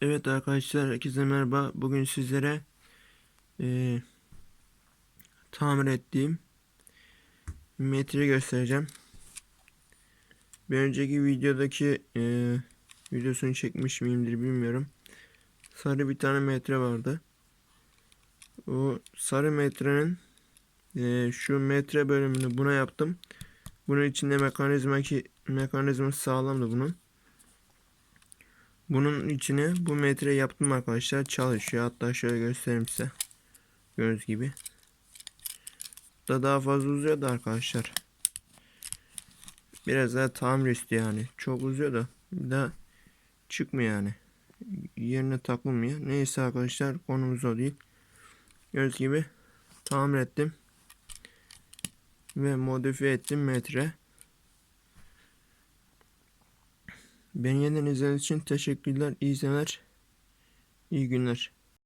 Evet arkadaşlar herkese merhaba. Bugün sizlere eee, tamir ettiğim metre göstereceğim. Bir önceki videodaki eee, videosunu çekmiş miyimdir bilmiyorum. Sarı bir tane metre vardı. O sarı metrenin eee, şu metre bölümünü buna yaptım. Bunun içinde mekanizma ki mekanizması sağlamdı bunun. Bunun içine bu metre yaptım arkadaşlar. Çalışıyor. Hatta şöyle göstereyim size. Gördüğünüz gibi. Da daha fazla uzuyor da arkadaşlar. Biraz daha tamir istiyor yani. Çok uzuyor da daha çıkmıyor yani. Yerine takılmıyor. Neyse arkadaşlar konumuz o değil. Gördüğünüz gibi tamir ettim. Ve modifiye ettim metre. Beni yeniden izlediğiniz için teşekkürler. İyi izlemeler. İyi günler.